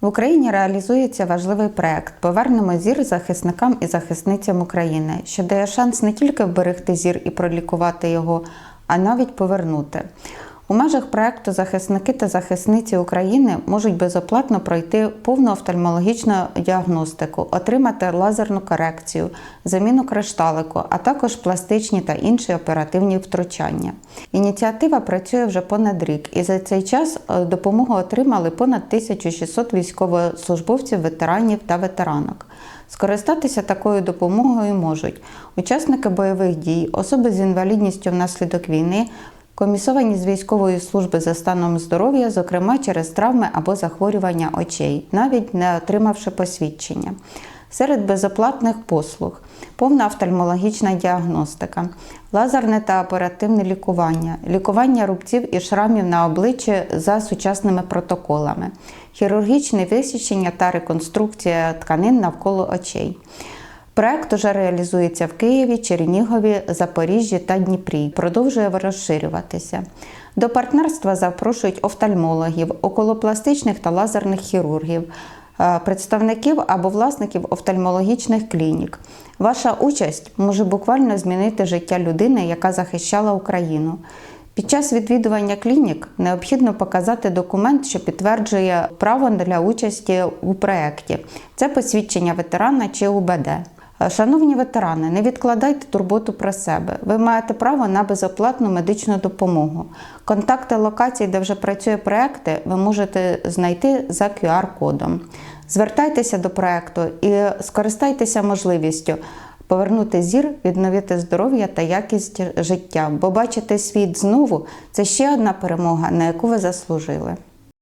В Україні реалізується важливий проект Повернемо зір захисникам і захисницям України, що дає шанс не тільки вберегти зір і пролікувати його, а навіть повернути. У межах проекту захисники та захисниці України можуть безоплатно пройти повну офтальмологічну діагностику, отримати лазерну корекцію, заміну кришталику, а також пластичні та інші оперативні втручання. Ініціатива працює вже понад рік, і за цей час е, допомогу отримали понад 1600 військовослужбовців, ветеранів та ветеранок. Скористатися такою допомогою можуть учасники бойових дій, особи з інвалідністю внаслідок війни, комісовані з військової служби за станом здоров'я, зокрема через травми або захворювання очей, навіть не отримавши посвідчення. Серед безоплатних послуг повна офтальмологічна діагностика, лазерне та оперативне лікування, лікування рубців і шрамів на обличчі за сучасними протоколами, хірургічне висічення та реконструкція тканин навколо очей. Проект уже реалізується в Києві, Чернігові, Запоріжжі та Дніпрі. Продовжує розширюватися. До партнерства запрошують офтальмологів, околопластичних та лазерних хірургів, е, представників або власників офтальмологічних клінік. Ваша участь може буквально змінити життя людини, яка захищала Україну. Під час відвідування клінік необхідно показати документ, що підтверджує право для участі у проєкті. Це посвідчення ветерана чи УБД. Шановні ветерани, не відкладайте турботу про себе. Ви маєте право на безоплатну медичну допомогу. Контакти локацій, де вже працює проекти, ви можете знайти за QR-кодом. Звертайтеся до проекту і скористайтеся можливістю повернути зір, відновити здоров'я та якість життя. Бо бачити світ знову це ще одна перемога, на яку ви заслужили.